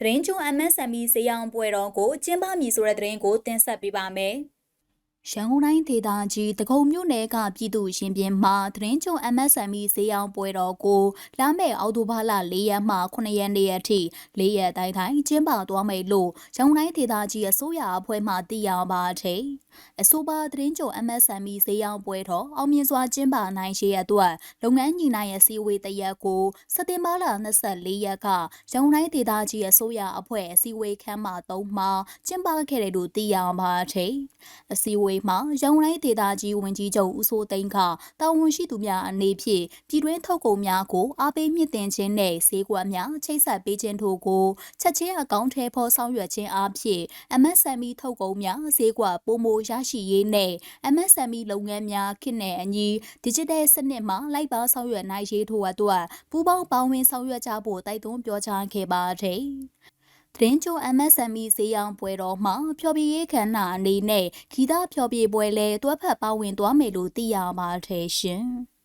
သတင်းချုံ MSME ဈေးရောင်းပွဲတော်ကိုကျင်းပမည်ဆိုတဲ့သတင်းကိုတင်ဆက်ပေးပါမယ်။ ရန်ကုန်တိုင်းဒေသကြီးတကုံမြို့နယ်ကပြည်သူရှင်ပြင်းမှသတင်းချုံ MSME ဈေးရောင်းပွဲတော်ကိုလာမယ့်အောက်တိုဘာလ၄ရက်မှ9ရက်နေ့အထိ၄ရက်တိုင်းတိုင်းကျင်းပသွားမယ်လို့ရန်ကုန်တိုင်းဒေသကြီးအစိုးရအဖွဲ့မှသိရပါသည်။အဆိုပါသတင်းချုံ MSME ဈေးရောင်းပွဲတော်အောင်မြင်စွာကျင်းပနိုင်ရှိရအတွက်လုပ်ငန်းညီနိုင်ရဲ့စီဝေးတရက်ကိုစက်တင်ဘာလ24ရက်ကရန်ကုန်တိုင်းဒေသကြီးအစိုးရအဖွဲ့အစည်းအဝေးခန်းမ3မှာကျင်းပခဲ့တယ်လို့သိရပါသည်။အစည်းအဝေးမှာရန်ကုန်တိုင်းဒေသကြီးဝန်ကြီးချုပ်ဦးစိုးသိန်းကတာဝန်ရှိသူများအနေဖြင့်ပြည်တွင်းထုတ်ကုန်များကိုအားပေးမြင့်တင်ခြင်းနဲ့ဈေးကွက်များချိတ်ဆက်ပေးခြင်းတို့ကိုချက်ချင်းအကောင့်ထဲပေါ်ဆောင်ရွက်ခြင်းအပြင် MSME ထုတ်ကုန်များဈေးကွက်ပုံမိုရရှိရေးနဲ့ MSME လုပ်ငန်းများခေတ်နဲ့အညီ Digital စနစ်မှာလိုက်ပါဆောင်ရွက်နိုင်ရေးထို့အတွက်ပူးပေါင်းပါဝင်ဆောင်ရွက်ကြဖို့တိုက်တွန်းပြောကြားခဲ့ပါတယ်။ သတင်းချို MSME ဈေးရောင်းပွဲတော်မှာဖျော်ဖြေရေးခန္ဓာအနေနဲ့ဂီတဖျော်ဖြေပွဲလဲတွဲဖက်ပါဝင်သွားမယ်လို့သိရပါတယ်ရှင်။